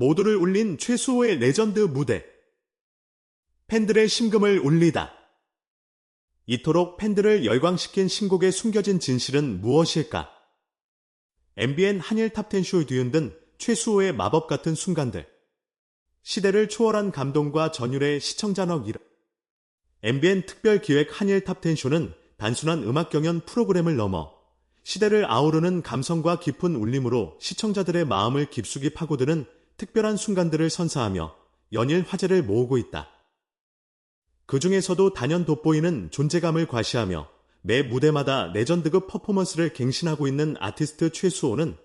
모두를 울린 최수호의 레전드 무대. 팬들의 심금을 울리다. 이토록 팬들을 열광시킨 신곡의 숨겨진 진실은 무엇일까? MBN 한일 탑10쇼에 뒤흔든 최수호의 마법 같은 순간들. 시대를 초월한 감동과 전율의 시청자넉 일. MBN 특별 기획 한일 탑10쇼는 단순한 음악 경연 프로그램을 넘어 시대를 아우르는 감성과 깊은 울림으로 시청자들의 마음을 깊숙이 파고드는 특별한 순간들을 선사하며 연일 화제를 모으고 있다. 그 중에서도 단연 돋보이는 존재감을 과시하며 매 무대마다 레전드급 퍼포먼스를 갱신하고 있는 아티스트 최수호는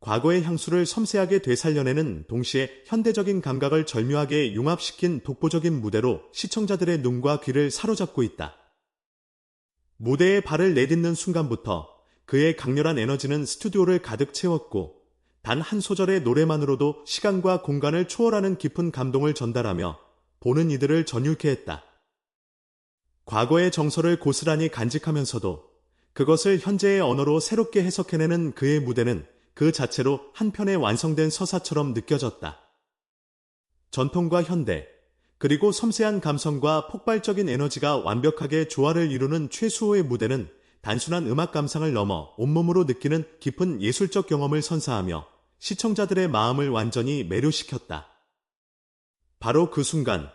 과거의 향수를 섬세하게 되살려내는 동시에 현대적인 감각을 절묘하게 융합시킨 독보적인 무대로 시청자들의 눈과 귀를 사로잡고 있다. 무대에 발을 내딛는 순간부터 그의 강렬한 에너지는 스튜디오를 가득 채웠고 단 한 소절의 노래만으로도 시간과 공간을 초월하는 깊은 감동을 전달하며 보는 이들을 전율케 했다. 과거의 정서를 고스란히 간직하면서도 그것을 현재의 언어로 새롭게 해석해내는 그의 무대는 그 자체로 한편의 완성된 서사처럼 느껴졌다. 전통과 현대, 그리고 섬세한 감성과 폭발적인 에너지가 완벽하게 조화를 이루는 최수호의 무대는 단순한 음악 감상을 넘어 온몸으로 느끼는 깊은 예술적 경험을 선사하며 시청자들의 마음을 완전히 매료시켰다. 바로 그 순간,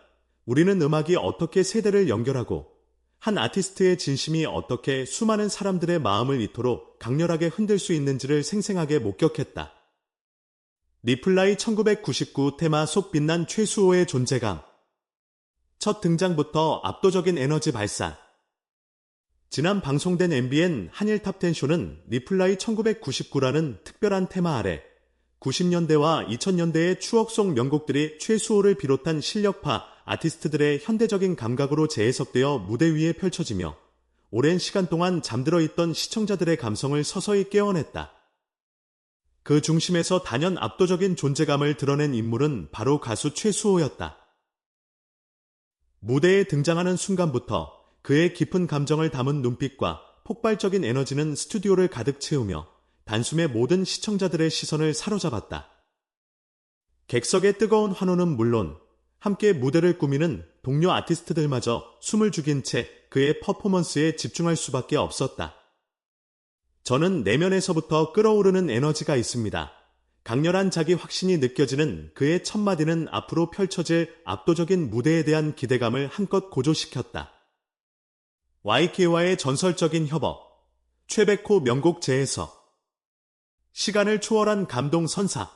우리는 음악이 어떻게 세대를 연결하고 한 아티스트의 진심이 어떻게 수많은 사람들의 마음을 이토록 강렬하게 흔들 수 있는지를 생생하게 목격했다. 리플라이 1999 테마 속 빛난 최수호의 존재감. 첫 등장부터 압도적인 에너지 발산. 지난 방송된 MBN 한일 탑10쇼는 리플라이 1999라는 특별한 테마 아래 90년대와 2000년대의 추억 속 명곡들이 최수호를 비롯한 실력파 아티스트들의 현대적인 감각으로 재해석되어 무대 위에 펼쳐지며 오랜 시간 동안 잠들어 있던 시청자들의 감성을 서서히 깨워냈다. 그 중심에서 단연 압도적인 존재감을 드러낸 인물은 바로 가수 최수호였다. 무대에 등장하는 순간부터 그의 깊은 감정을 담은 눈빛과 폭발적인 에너지는 스튜디오를 가득 채우며 단숨에 모든 시청자들의 시선을 사로잡았다. 객석의 뜨거운 환호는 물론 함께 무대를 꾸미는 동료 아티스트들마저 숨을 죽인 채 그의 퍼포먼스에 집중할 수밖에 없었다. 저는 내면에서부터 끓어오르는 에너지가 있습니다. 강렬한 자기 확신이 느껴지는 그의 첫마디는 앞으로 펼쳐질 압도적인 무대에 대한 기대감을 한껏 고조시켰다. YK와의 전설적인 협업, 최백호 명곡 재해석, 시간을 초월한 감동 선사,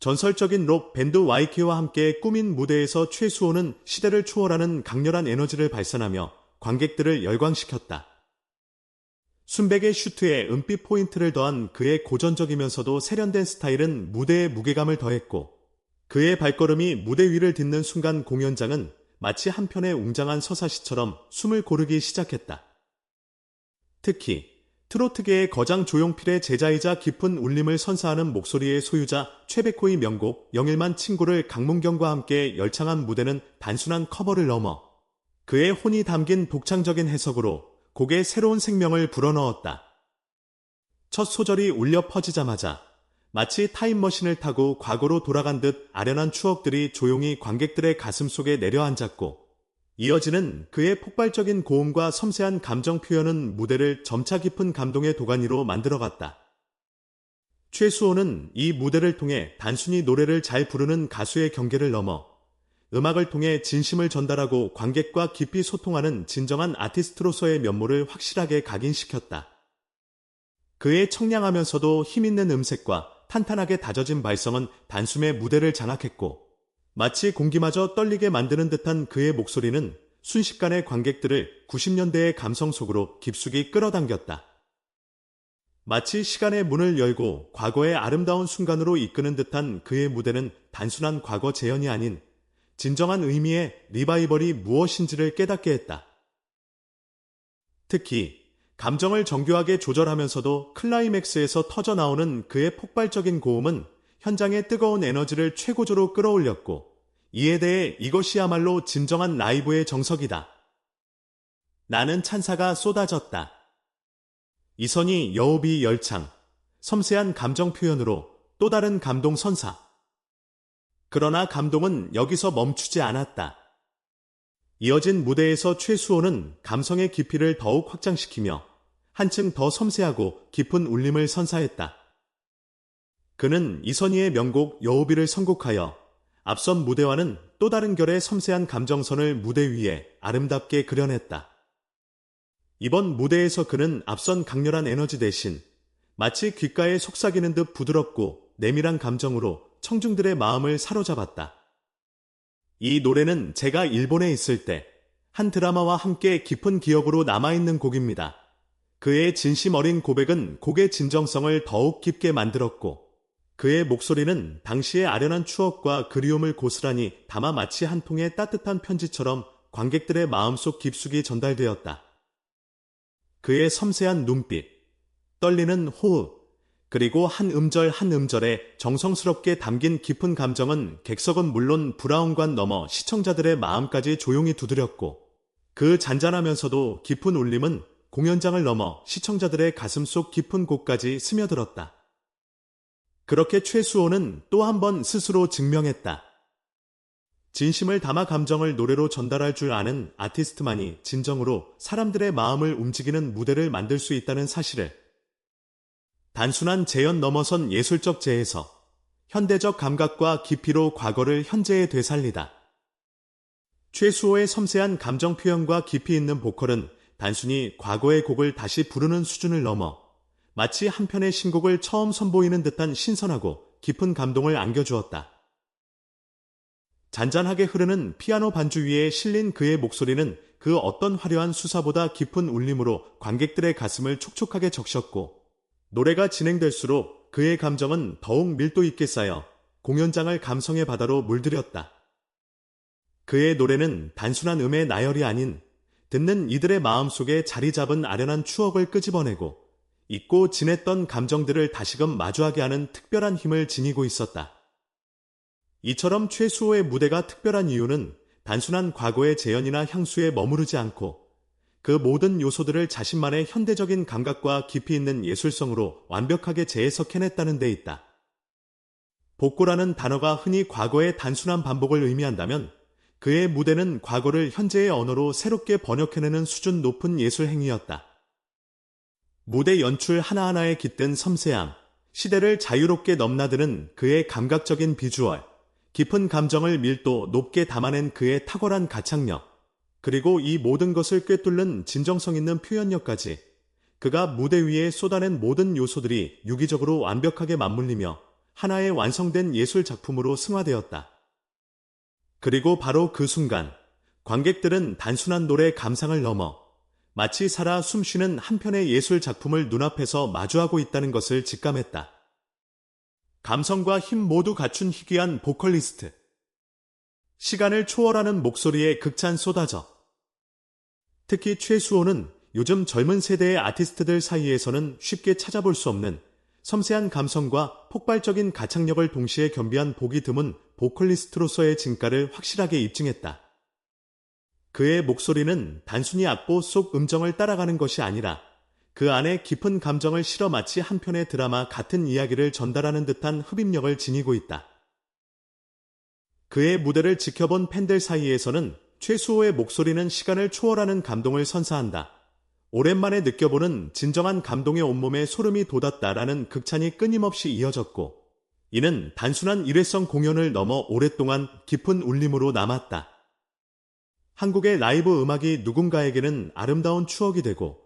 전설적인 록 밴드 YK와 함께 꾸민 무대에서 최수호는 시대를 초월하는 강렬한 에너지를 발산하며 관객들을 열광시켰다. 순백의 슈트에 은빛 포인트를 더한 그의 고전적이면서도 세련된 스타일은 무대에 무게감을 더했고 그의 발걸음이 무대 위를 딛는 순간 공연장은 마치 한편의 웅장한 서사시처럼 숨을 고르기 시작했다. 특히 트로트계의 거장 조용필의 제자이자 깊은 울림을 선사하는 목소리의 소유자 최백호의 명곡 영일만 친구를 강문경과 함께 열창한 무대는 단순한 커버를 넘어 그의 혼이 담긴 독창적인 해석으로 곡에 새로운 생명을 불어넣었다. 첫 소절이 울려 퍼지자마자 마치 타임머신을 타고 과거로 돌아간 듯 아련한 추억들이 조용히 관객들의 가슴 속에 내려앉았고 이어지는 그의 폭발적인 고음과 섬세한 감정 표현은 무대를 점차 깊은 감동의 도가니로 만들어갔다. 최수호는 이 무대를 통해 단순히 노래를 잘 부르는 가수의 경계를 넘어 음악을 통해 진심을 전달하고 관객과 깊이 소통하는 진정한 아티스트로서의 면모를 확실하게 각인시켰다. 그의 청량하면서도 힘있는 음색과 탄탄하게 다져진 발성은 단숨에 무대를 장악했고 마치 공기마저 떨리게 만드는 듯한 그의 목소리는 순식간에 관객들을 90년대의 감성 속으로 깊숙이 끌어당겼다. 마치 시간의 문을 열고 과거의 아름다운 순간으로 이끄는 듯한 그의 무대는 단순한 과거 재현이 아닌 진정한 의미의 리바이벌이 무엇인지를 깨닫게 했다. 특히 감정을 정교하게 조절하면서도 클라이맥스에서 터져나오는 그의 폭발적인 고음은 현장의 뜨거운 에너지를 최고조로 끌어올렸고 이에 대해 이것이야말로 진정한 라이브의 정석이다. 나는 찬사가 쏟아졌다. 이선희 여우비 열창, 섬세한 감정 표현으로 또 다른 감동 선사. 그러나 감동은 여기서 멈추지 않았다. 이어진 무대에서 최수호는 감성의 깊이를 더욱 확장시키며 한층 더 섬세하고 깊은 울림을 선사했다. 그는 이선희의 명곡 여우비를 선곡하여 앞선 무대와는 또 다른 결의 섬세한 감정선을 무대 위에 아름답게 그려냈다. 이번 무대에서 그는 앞선 강렬한 에너지 대신 마치 귓가에 속삭이는 듯 부드럽고 내밀한 감정으로 청중들의 마음을 사로잡았다. 이 노래는 제가 일본에 있을 때 한 드라마와 함께 깊은 기억으로 남아있는 곡입니다. 그의 진심 어린 고백은 곡의 진정성을 더욱 깊게 만들었고 그의 목소리는 당시의 아련한 추억과 그리움을 고스란히 담아 마치 한 통의 따뜻한 편지처럼 관객들의 마음속 깊숙이 전달되었다. 그의 섬세한 눈빛, 떨리는 호흡, 그리고 한 음절 한 음절에 정성스럽게 담긴 깊은 감정은 객석은 물론 브라운관 넘어 시청자들의 마음까지 조용히 두드렸고 그 잔잔하면서도 깊은 울림은 공연장을 넘어 시청자들의 가슴 속 깊은 곳까지 스며들었다. 그렇게 최수호는 또 한 번 스스로 증명했다. 진심을 담아 감정을 노래로 전달할 줄 아는 아티스트만이 진정으로 사람들의 마음을 움직이는 무대를 만들 수 있다는 사실을 단순한 재현 넘어선 예술적 재해서 현대적 감각과 깊이로 과거를 현재에 되살리다. 최수호의 섬세한 감정 표현과 깊이 있는 보컬은 단순히 과거의 곡을 다시 부르는 수준을 넘어 마치 한 편의 신곡을 처음 선보이는 듯한 신선하고 깊은 감동을 안겨주었다. 잔잔하게 흐르는 피아노 반주 위에 실린 그의 목소리는 그 어떤 화려한 수사보다 깊은 울림으로 관객들의 가슴을 촉촉하게 적셨고 노래가 진행될수록 그의 감정은 더욱 밀도 있게 쌓여 공연장을 감성의 바다로 물들였다. 그의 노래는 단순한 음의 나열이 아닌 듣는 이들의 마음속에 자리 잡은 아련한 추억을 끄집어내고 잊고 지냈던 감정들을 다시금 마주하게 하는 특별한 힘을 지니고 있었다. 이처럼 최수호의 무대가 특별한 이유는 단순한 과거의 재현이나 향수에 머무르지 않고 그 모든 요소들을 자신만의 현대적인 감각과 깊이 있는 예술성으로 완벽하게 재해석해냈다는 데 있다. 복고라는 단어가 흔히 과거의 단순한 반복을 의미한다면 그의 무대는 과거를 현재의 언어로 새롭게 번역해내는 수준 높은 예술 행위였다. 무대 연출 하나하나에 깃든 섬세함, 시대를 자유롭게 넘나드는 그의 감각적인 비주얼, 깊은 감정을 밀도 높게 담아낸 그의 탁월한 가창력, 그리고 이 모든 것을 꿰뚫는 진정성 있는 표현력까지 그가 무대 위에 쏟아낸 모든 요소들이 유기적으로 완벽하게 맞물리며 하나의 완성된 예술 작품으로 승화되었다. 그리고 바로 그 순간 관객들은 단순한 노래 감상을 넘어 마치 살아 숨쉬는 한편의 예술 작품을 눈앞에서 마주하고 있다는 것을 직감했다. 감성과 힘 모두 갖춘 희귀한 보컬리스트. 시간을 초월하는 목소리에 극찬 쏟아져 특히 최수호는 요즘 젊은 세대의 아티스트들 사이에서는 쉽게 찾아볼 수 없는 섬세한 감성과 폭발적인 가창력을 동시에 겸비한 보기 드문 보컬리스트로서의 진가를 확실하게 입증했다. 그의 목소리는 단순히 악보 속 음정을 따라가는 것이 아니라 그 안에 깊은 감정을 실어 마치 한 편의 드라마 같은 이야기를 전달하는 듯한 흡입력을 지니고 있다. 그의 무대를 지켜본 팬들 사이에서는 최수호의 목소리는 시간을 초월하는 감동을 선사한다. 오랜만에 느껴보는 진정한 감동의 온몸에 소름이 돋았다라는 극찬이 끊임없이 이어졌고, 이는 단순한 일회성 공연을 넘어 오랫동안 깊은 울림으로 남았다. 한국의 라이브 음악이 누군가에게는 아름다운 추억이 되고,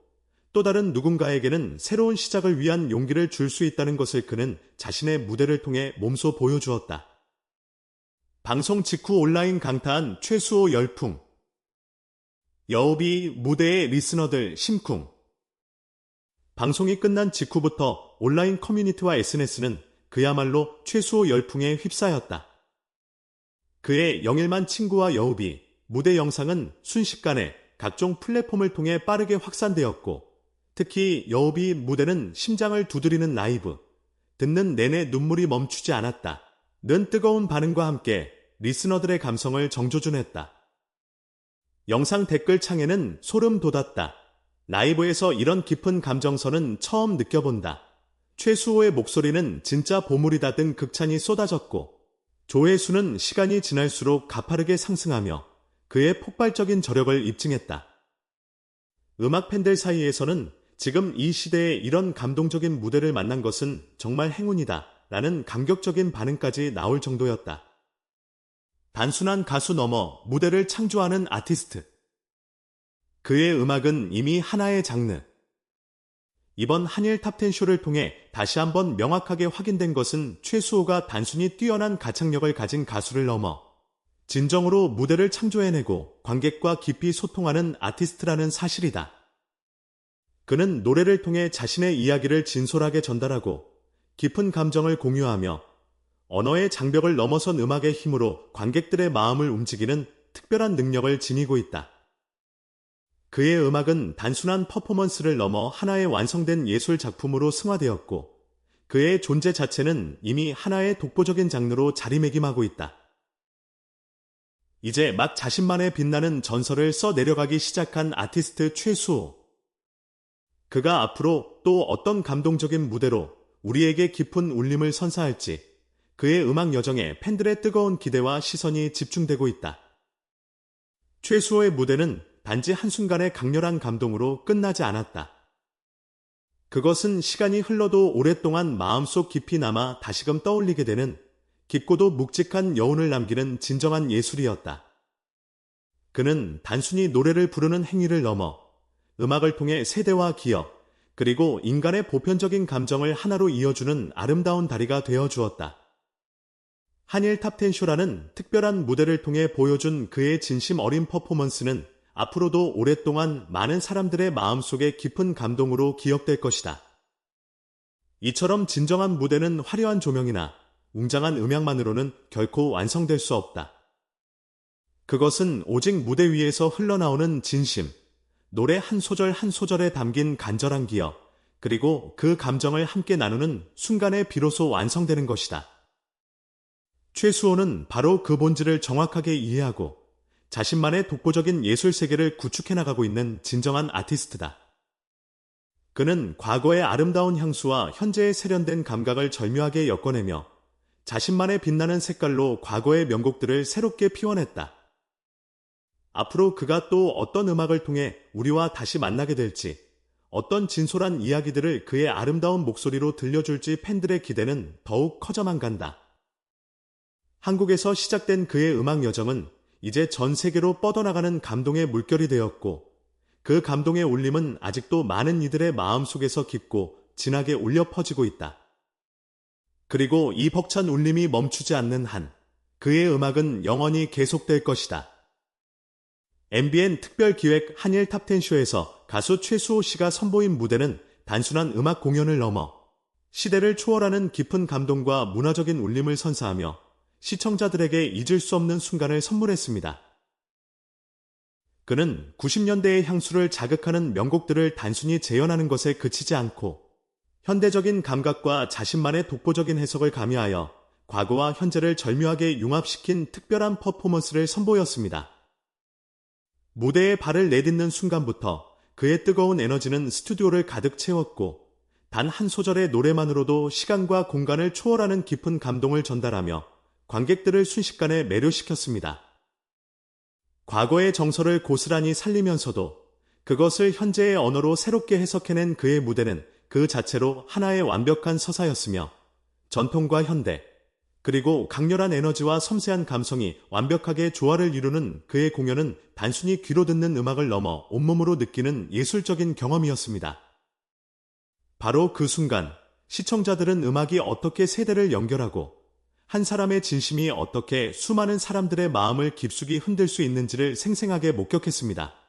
또 다른 누군가에게는 새로운 시작을 위한 용기를 줄 수 있다는 것을 그는 자신의 무대를 통해 몸소 보여주었다. 방송 직후 온라인 강타한 최수호 열풍. 여우비 무대의 리스너들 심쿵. 방송이 끝난 직후부터 온라인 커뮤니티와 SNS는 그야말로 최수호 열풍에 휩싸였다. 그의 영일만 친구와 여우비 무대 영상은 순식간에 각종 플랫폼을 통해 빠르게 확산되었고 특히 여우비 무대는 심장을 두드리는 라이브, 듣는 내내 눈물이 멈추지 않았다. 는 뜨거운 반응과 함께 리스너들의 감성을 정조준했다. 영상 댓글 창에는 소름 돋았다. 라이브에서 이런 깊은 감정선은 처음 느껴본다. 최수호의 목소리는 진짜 보물이다 등 극찬이 쏟아졌고 조회수는 시간이 지날수록 가파르게 상승하며 그의 폭발적인 저력을 입증했다. 음악 팬들 사이에서는 지금 이 시대에 이런 감동적인 무대를 만난 것은 정말 행운이다 라는 감격적인 반응까지 나올 정도였다. 단순한 가수 넘어 무대를 창조하는 아티스트. 그의 음악은 이미 하나의 장르. 이번 한일 탑텐 쇼를 통해 다시 한번 명확하게 확인된 것은 최수호가 단순히 뛰어난 가창력을 가진 가수를 넘어 진정으로 무대를 창조해내고 관객과 깊이 소통하는 아티스트라는 사실이다. 그는 노래를 통해 자신의 이야기를 진솔하게 전달하고 깊은 감정을 공유하며 언어의 장벽을 넘어선 음악의 힘으로 관객들의 마음을 움직이는 특별한 능력을 지니고 있다. 그의 음악은 단순한 퍼포먼스를 넘어 하나의 완성된 예술 작품으로 승화되었고 그의 존재 자체는 이미 하나의 독보적인 장르로 자리매김하고 있다. 이제 막 자신만의 빛나는 전설을 써 내려가기 시작한 아티스트 최수호. 그가 앞으로 또 어떤 감동적인 무대로 우리에게 깊은 울림을 선사할지 그의 음악 여정에 팬들의 뜨거운 기대와 시선이 집중되고 있다. 최수호의 무대는 단지 한순간의 강렬한 감동으로 끝나지 않았다. 그것은 시간이 흘러도 오랫동안 마음속 깊이 남아 다시금 떠올리게 되는 깊고도 묵직한 여운을 남기는 진정한 예술이었다. 그는 단순히 노래를 부르는 행위를 넘어 음악을 통해 세대와 기억, 그리고 인간의 보편적인 감정을 하나로 이어주는 아름다운 다리가 되어 주었다. 한일 탑텐쇼라는 특별한 무대를 통해 보여준 그의 진심 어린 퍼포먼스는 앞으로도 오랫동안 많은 사람들의 마음속에 깊은 감동으로 기억될 것이다. 이처럼 진정한 무대는 화려한 조명이나 웅장한 음향만으로는 결코 완성될 수 없다. 그것은 오직 무대 위에서 흘러나오는 진심, 노래 한 소절 한 소절에 담긴 간절한 기억, 그리고 그 감정을 함께 나누는 순간에 비로소 완성되는 것이다. 최수호는 바로 그 본질을 정확하게 이해하고 자신만의 독보적인 예술 세계를 구축해 나가고 있는 진정한 아티스트다. 그는 과거의 아름다운 향수와 현재의 세련된 감각을 절묘하게 엮어내며 자신만의 빛나는 색깔로 과거의 명곡들을 새롭게 피워냈다. 앞으로 그가 또 어떤 음악을 통해 우리와 다시 만나게 될지, 어떤 진솔한 이야기들을 그의 아름다운 목소리로 들려줄지 팬들의 기대는 더욱 커져만 간다. 한국에서 시작된 그의 음악 여정은 이제 전 세계로 뻗어나가는 감동의 물결이 되었고, 그 감동의 울림은 아직도 많은 이들의 마음 속에서 깊고 진하게 울려 퍼지고 있다. 그리고 이 벅찬 울림이 멈추지 않는 한 그의 음악은 영원히 계속될 것이다. MBN 특별 기획 한일 탑텐쇼에서 가수 최수호 씨가 선보인 무대는 단순한 음악 공연을 넘어 시대를 초월하는 깊은 감동과 문화적인 울림을 선사하며 시청자들에게 잊을 수 없는 순간을 선물했습니다. 그는 90년대의 향수를 자극하는 명곡들을 단순히 재현하는 것에 그치지 않고 현대적인 감각과 자신만의 독보적인 해석을 가미하여 과거와 현재를 절묘하게 융합시킨 특별한 퍼포먼스를 선보였습니다. 무대에 발을 내딛는 순간부터 그의 뜨거운 에너지는 스튜디오를 가득 채웠고 단 한 소절의 노래만으로도 시간과 공간을 초월하는 깊은 감동을 전달하며 관객들을 순식간에 매료시켰습니다. 과거의 정서를 고스란히 살리면서도 그것을 현재의 언어로 새롭게 해석해낸 그의 무대는 그 자체로 하나의 완벽한 서사였으며 전통과 현대, 그리고 강렬한 에너지와 섬세한 감성이 완벽하게 조화를 이루는 그의 공연은 단순히 귀로 듣는 음악을 넘어 온몸으로 느끼는 예술적인 경험이었습니다. 바로 그 순간 시청자들은 음악이 어떻게 세대를 연결하고 한 사람의 진심이 어떻게 수많은 사람들의 마음을 깊숙이 흔들 수 있는지를 생생하게 목격했습니다.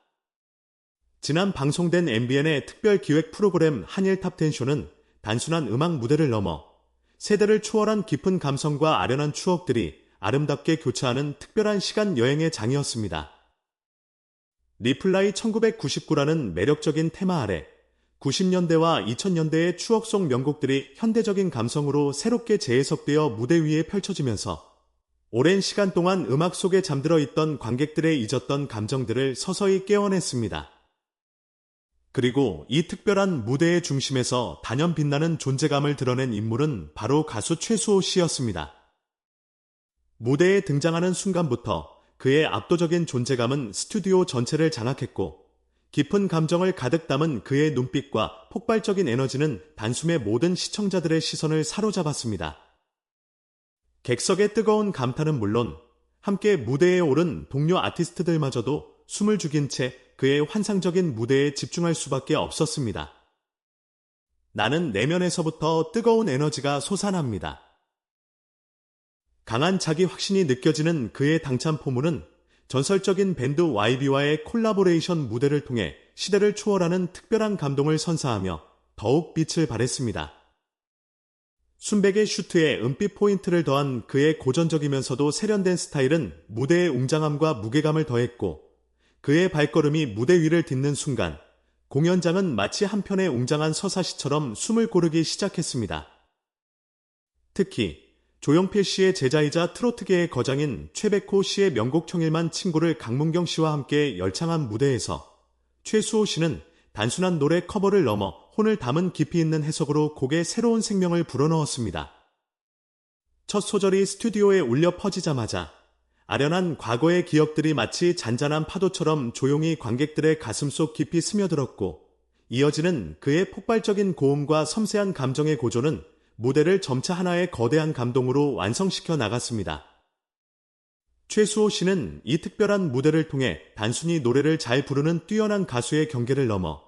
지난 방송된 MBN의 특별 기획 프로그램 한일 탑텐쇼는 단순한 음악 무대를 넘어 세대를 초월한 깊은 감성과 아련한 추억들이 아름답게 교차하는 특별한 시간 여행의 장이었습니다. 리플라이 1999라는 매력적인 테마 아래 90년대와 2000년대의 추억 속 명곡들이 현대적인 감성으로 새롭게 재해석되어 무대 위에 펼쳐지면서 오랜 시간 동안 음악 속에 잠들어 있던 관객들의 잊었던 감정들을 서서히 깨워냈습니다. 그리고 이 특별한 무대의 중심에서 단연 빛나는 존재감을 드러낸 인물은 바로 가수 최수호 씨였습니다. 무대에 등장하는 순간부터 그의 압도적인 존재감은 스튜디오 전체를 장악했고 깊은 감정을 가득 담은 그의 눈빛과 폭발적인 에너지는 단숨에 모든 시청자들의 시선을 사로잡았습니다. 객석의 뜨거운 감탄은 물론 함께 무대에 오른 동료 아티스트들마저도 숨을 죽인 채 그의 환상적인 무대에 집중할 수밖에 없었습니다. 나는 내면에서부터 뜨거운 에너지가 솟아납니다. 강한 자기 확신이 느껴지는 그의 당찬 포문은 전설적인 밴드 YB와의 콜라보레이션 무대를 통해 시대를 초월하는 특별한 감동을 선사하며 더욱 빛을 발했습니다. 순백의 슈트에 은빛 포인트를 더한 그의 고전적이면서도 세련된 스타일은 무대의 웅장함과 무게감을 더했고 그의 발걸음이 무대 위를 딛는 순간 공연장은 마치 한편의 웅장한 서사시처럼 숨을 고르기 시작했습니다. 특히 조영필 씨의 제자이자 트로트계의 거장인 최백호 씨의 명곡 청일만 친구를 강문경 씨와 함께 열창한 무대에서 최수호 씨는 단순한 노래 커버를 넘어 혼을 담은 깊이 있는 해석으로 곡에 새로운 생명을 불어넣었습니다. 첫 소절이 스튜디오에 울려 퍼지자마자 아련한 과거의 기억들이 마치 잔잔한 파도처럼 조용히 관객들의 가슴속 깊이 스며들었고 이어지는 그의 폭발적인 고음과 섬세한 감정의 고조는 무대를 점차 하나의 거대한 감동으로 완성시켜 나갔습니다. 최수호 씨는 이 특별한 무대를 통해 단순히 노래를 잘 부르는 뛰어난 가수의 경계를 넘어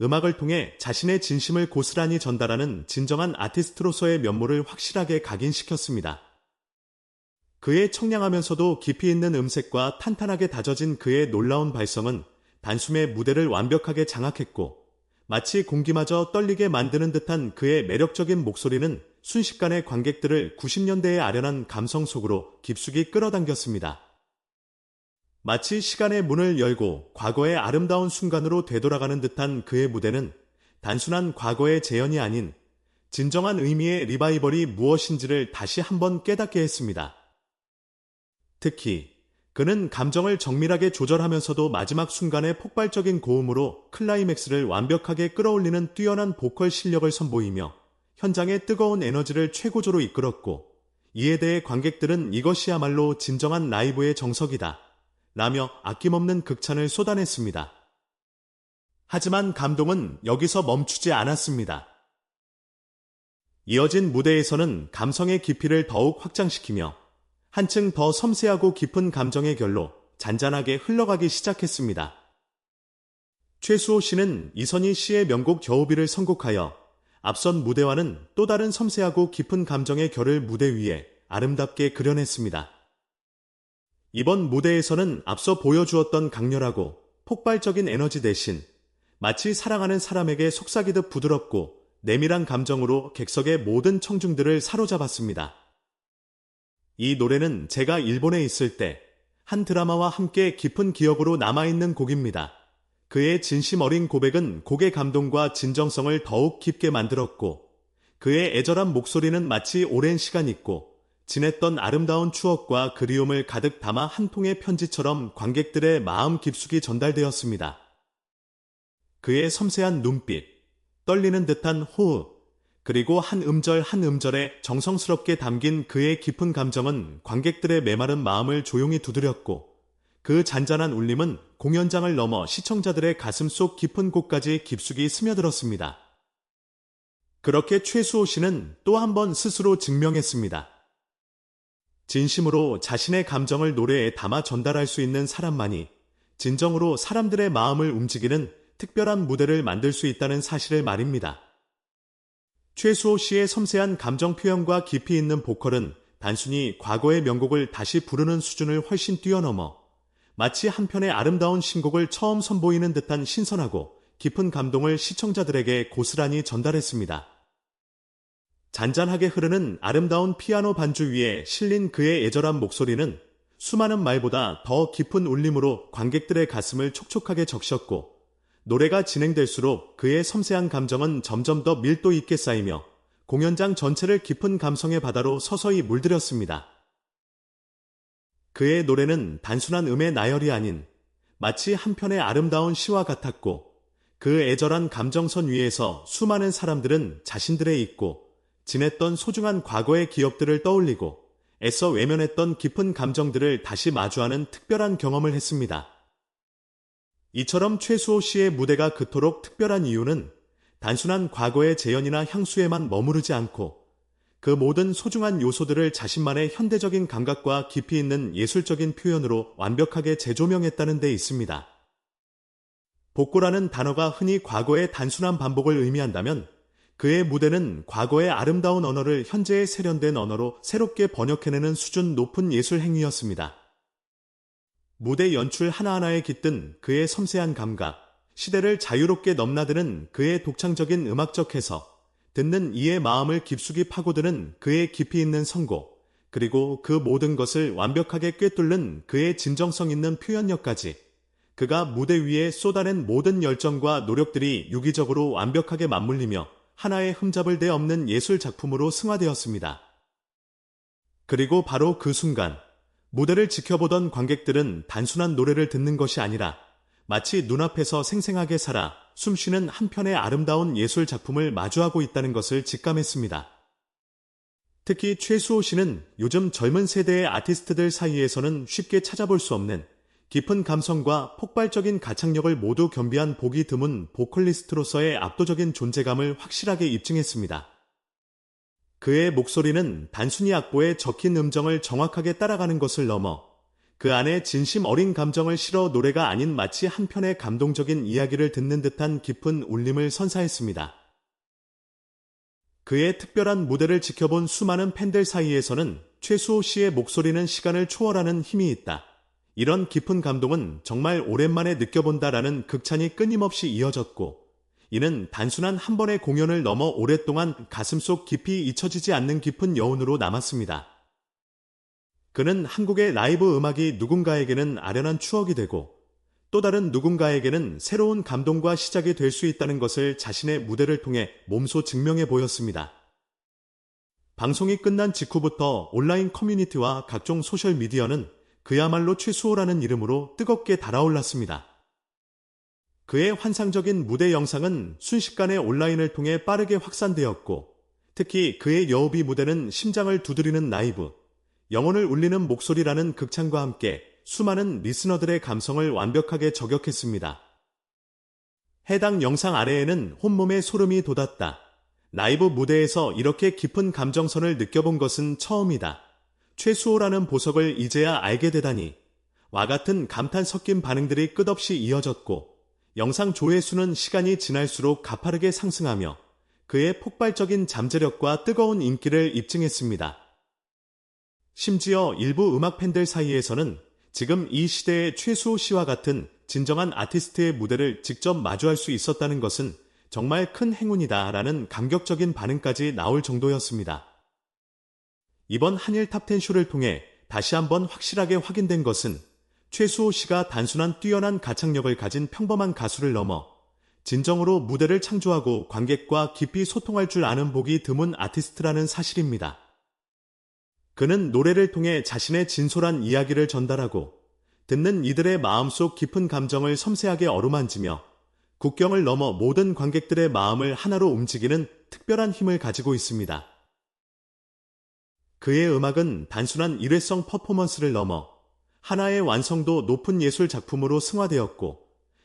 음악을 통해 자신의 진심을 고스란히 전달하는 진정한 아티스트로서의 면모를 확실하게 각인시켰습니다. 그의 청량하면서도 깊이 있는 음색과 탄탄하게 다져진 그의 놀라운 발성은 단숨에 무대를 완벽하게 장악했고 마치 공기마저 떨리게 만드는 듯한 그의 매력적인 목소리는 순식간에 관객들을 90년대의 아련한 감성 속으로 깊숙이 끌어당겼습니다. 마치 시간의 문을 열고 과거의 아름다운 순간으로 되돌아가는 듯한 그의 무대는 단순한 과거의 재현이 아닌 진정한 의미의 리바이벌이 무엇인지를 다시 한번 깨닫게 했습니다. 특히 그는 감정을 정밀하게 조절하면서도 마지막 순간의 폭발적인 고음으로 클라이맥스를 완벽하게 끌어올리는 뛰어난 보컬 실력을 선보이며 현장의 뜨거운 에너지를 최고조로 이끌었고 이에 대해 관객들은 이것이야말로 진정한 라이브의 정석이다. 라며 아낌없는 극찬을 쏟아냈습니다. 하지만 감동은 여기서 멈추지 않았습니다. 이어진 무대에서는 감성의 깊이를 더욱 확장시키며 한층 더 섬세하고 깊은 감정의 결로 잔잔하게 흘러가기 시작했습니다. 최수호 씨는 이선희 씨의 명곡 겨우비를 선곡하여 앞선 무대와는 또 다른 섬세하고 깊은 감정의 결을 무대 위에 아름답게 그려냈습니다. 이번 무대에서는 앞서 보여주었던 강렬하고 폭발적인 에너지 대신 마치 사랑하는 사람에게 속삭이듯 부드럽고 내밀한 감정으로 객석의 모든 청중들을 사로잡았습니다. 이 노래는 제가 일본에 있을 때 한 드라마와 함께 깊은 기억으로 남아있는 곡입니다. 그의 진심 어린 고백은 곡의 감동과 진정성을 더욱 깊게 만들었고 그의 애절한 목소리는 마치 오랜 시간 있고 지냈던 아름다운 추억과 그리움을 가득 담아 한 통의 편지처럼 관객들의 마음 깊숙이 전달되었습니다. 그의 섬세한 눈빛, 떨리는 듯한 호흡, 그리고 한 음절 한 음절에 정성스럽게 담긴 그의 깊은 감정은 관객들의 메마른 마음을 조용히 두드렸고 그 잔잔한 울림은 공연장을 넘어 시청자들의 가슴 속 깊은 곳까지 깊숙이 스며들었습니다. 그렇게 최수호 씨는 또 한 번 스스로 증명했습니다. 진심으로 자신의 감정을 노래에 담아 전달할 수 있는 사람만이 진정으로 사람들의 마음을 움직이는 특별한 무대를 만들 수 있다는 사실을 말입니다. 최수호 씨의 섬세한 감정 표현과 깊이 있는 보컬은 단순히 과거의 명곡을 다시 부르는 수준을 훨씬 뛰어넘어 마치 한 편의 아름다운 신곡을 처음 선보이는 듯한 신선하고 깊은 감동을 시청자들에게 고스란히 전달했습니다. 잔잔하게 흐르는 아름다운 피아노 반주 위에 실린 그의 애절한 목소리는 수많은 말보다 더 깊은 울림으로 관객들의 가슴을 촉촉하게 적셨고 노래가 진행될수록 그의 섬세한 감정은 점점 더 밀도 있게 쌓이며 공연장 전체를 깊은 감성의 바다로 서서히 물들였습니다. 그의 노래는 단순한 음의 나열이 아닌 마치 한편의 아름다운 시와 같았고 그 애절한 감정선 위에서 수많은 사람들은 자신들의 있고 지냈던 소중한 과거의 기억들을 떠올리고 애써 외면했던 깊은 감정들을 다시 마주하는 특별한 경험을 했습니다. 이처럼 최수호 씨의 무대가 그토록 특별한 이유는 단순한 과거의 재현이나 향수에만 머무르지 않고 그 모든 소중한 요소들을 자신만의 현대적인 감각과 깊이 있는 예술적인 표현으로 완벽하게 재조명했다는 데 있습니다. 복고라는 단어가 흔히 과거의 단순한 반복을 의미한다면 그의 무대는 과거의 아름다운 언어를 현재의 세련된 언어로 새롭게 번역해내는 수준 높은 예술 행위였습니다. 무대 연출 하나하나에 깃든 그의 섬세한 감각, 시대를 자유롭게 넘나드는 그의 독창적인 음악적 해석, 듣는 이의 마음을 깊숙이 파고드는 그의 깊이 있는 선곡, 그리고 그 모든 것을 완벽하게 꿰뚫는 그의 진정성 있는 표현력까지 그가 무대 위에 쏟아낸 모든 열정과 노력들이 유기적으로 완벽하게 맞물리며 하나의 흠잡을 데 없는 예술 작품으로 승화되었습니다. 그리고 바로 그 순간 무대를 지켜보던 관객들은 단순한 노래를 듣는 것이 아니라 마치 눈앞에서 생생하게 살아 숨쉬는 한편의 아름다운 예술 작품을 마주하고 있다는 것을 직감했습니다. 특히 최수호 씨는 요즘 젊은 세대의 아티스트들 사이에서는 쉽게 찾아볼 수 없는 깊은 감성과 폭발적인 가창력을 모두 겸비한 보기 드문 보컬리스트로서의 압도적인 존재감을 확실하게 입증했습니다. 그의 목소리는 단순히 악보에 적힌 음정을 정확하게 따라가는 것을 넘어 그 안에 진심 어린 감정을 실어 노래가 아닌 마치 한편의 감동적인 이야기를 듣는 듯한 깊은 울림을 선사했습니다. 그의 특별한 무대를 지켜본 수많은 팬들 사이에서는 최수호 씨의 목소리는 시간을 초월하는 힘이 있다. 이런 깊은 감동은 정말 오랜만에 느껴본다라는 극찬이 끊임없이 이어졌고, 이는 단순한 한 번의 공연을 넘어 오랫동안 가슴속 깊이 잊혀지지 않는 깊은 여운으로 남았습니다. 그는 한국의 라이브 음악이 누군가에게는 아련한 추억이 되고 또 다른 누군가에게는 새로운 감동과 시작이 될 수 있다는 것을 자신의 무대를 통해 몸소 증명해 보였습니다. 방송이 끝난 직후부터 온라인 커뮤니티와 각종 소셜미디어는 그야말로 최수호라는 이름으로 뜨겁게 달아올랐습니다. 그의 환상적인 무대 영상은 순식간에 온라인을 통해 빠르게 확산되었고 특히 그의 여우비 무대는 심장을 두드리는 라이브, 영혼을 울리는 목소리라는 극찬과 함께 수많은 리스너들의 감성을 완벽하게 저격했습니다. 해당 영상 아래에는 혼몸에 소름이 돋았다. 라이브 무대에서 이렇게 깊은 감정선을 느껴본 것은 처음이다. 최수호라는 보석을 이제야 알게 되다니. 와 같은 감탄 섞인 반응들이 끝없이 이어졌고 영상 조회수는 시간이 지날수록 가파르게 상승하며 그의 폭발적인 잠재력과 뜨거운 인기를 입증했습니다. 심지어 일부 음악 팬들 사이에서는 지금 이 시대의 최수호 씨와 같은 진정한 아티스트의 무대를 직접 마주할 수 있었다는 것은 정말 큰 행운이다 라는 감격적인 반응까지 나올 정도였습니다. 이번 한일 탑10 쇼를 통해 다시 한번 확실하게 확인된 것은 최수호 씨가 단순한 뛰어난 가창력을 가진 평범한 가수를 넘어 진정으로 무대를 창조하고 관객과 깊이 소통할 줄 아는 보기 드문 아티스트라는 사실입니다. 그는 노래를 통해 자신의 진솔한 이야기를 전달하고 듣는 이들의 마음속 깊은 감정을 섬세하게 어루만지며 국경을 넘어 모든 관객들의 마음을 하나로 움직이는 특별한 힘을 가지고 있습니다. 그의 음악은 단순한 일회성 퍼포먼스를 넘어 하나의 완성도 높은 예술 작품으로 승화되었고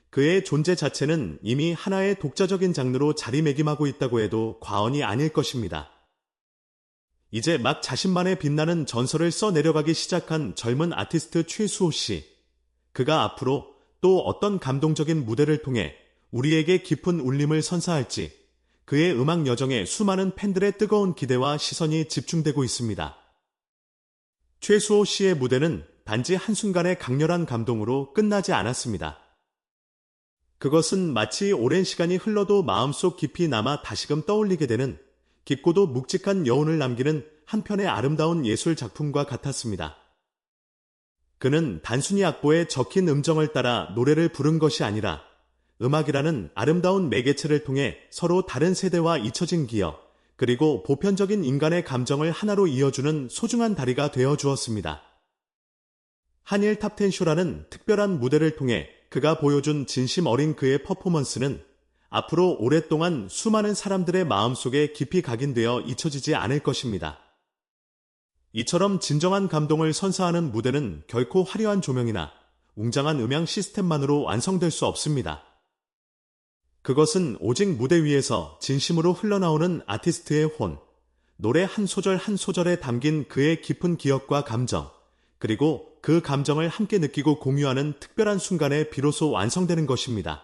그의 존재 자체는 이미 하나의 독자적인 장르로 자리매김하고 있다고 해도 과언이 아닐 것입니다. 이제 막 자신만의 빛나는 전설을 써내려가기 시작한 젊은 아티스트 최수호 씨. 그가 앞으로 또 어떤 감동적인 무대를 통해 우리에게 깊은 울림을 선사할지 그의 음악 여정에 수많은 팬들의 뜨거운 기대와 시선이 집중되고 있습니다. 최수호 씨의 무대는 단지 한순간의 강렬한 감동으로 끝나지 않았습니다. 그것은 마치 오랜 시간이 흘러도 마음속 깊이 남아 다시금 떠올리게 되는 깊고도 묵직한 여운을 남기는 한편의 아름다운 예술 작품과 같았습니다. 그는 단순히 악보에 적힌 음정을 따라 노래를 부른 것이 아니라 음악이라는 아름다운 매개체를 통해 서로 다른 세대와 잊혀진 기억, 그리고 보편적인 인간의 감정을 하나로 이어주는 소중한 다리가 되어 주었습니다. 한일 탑텐쇼라는 특별한 무대를 통해 그가 보여준 진심 어린 그의 퍼포먼스는 앞으로 오랫동안 수많은 사람들의 마음속에 깊이 각인되어 잊혀지지 않을 것입니다. 이처럼 진정한 감동을 선사하는 무대는 결코 화려한 조명이나 웅장한 음향 시스템만으로 완성될 수 없습니다. 그것은 오직 무대 위에서 진심으로 흘러나오는 아티스트의 혼, 노래 한 소절 한 소절에 담긴 그의 깊은 기억과 감정, 그리고 그 감정을 함께 느끼고 공유하는 특별한 순간에 비로소 완성되는 것입니다.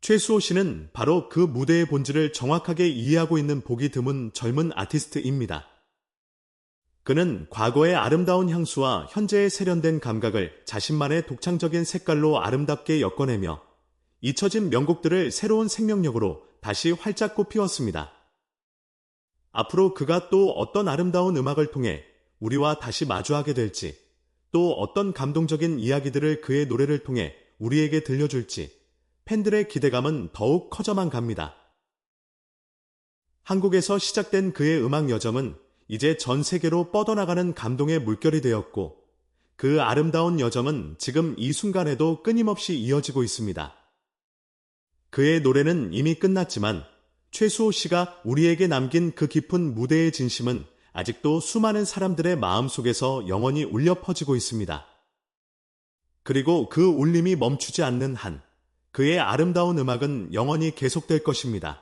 최수호 씨는 바로 그 무대의 본질을 정확하게 이해하고 있는 보기 드문 젊은 아티스트입니다. 그는 과거의 아름다운 향수와 현재의 세련된 감각을 자신만의 독창적인 색깔로 아름답게 엮어내며 잊혀진 명곡들을 새로운 생명력으로 다시 활짝 꽃피웠습니다. 앞으로 그가 또 어떤 아름다운 음악을 통해 우리와 다시 마주하게 될지, 또 어떤 감동적인 이야기들을 그의 노래를 통해 우리에게 들려줄지, 팬들의 기대감은 더욱 커져만 갑니다. 한국에서 시작된 그의 음악 여정은 이제 전 세계로 뻗어나가는 감동의 물결이 되었고, 그 아름다운 여정은 지금 이 순간에도 끊임없이 이어지고 있습니다. 그의 노래는 이미 끝났지만 최수호 씨가 우리에게 남긴 그 깊은 무대의 진심은 아직도 수많은 사람들의 마음 속에서 영원히 울려 퍼지고 있습니다. 그리고 그 울림이 멈추지 않는 한 그의 아름다운 음악은 영원히 계속될 것입니다.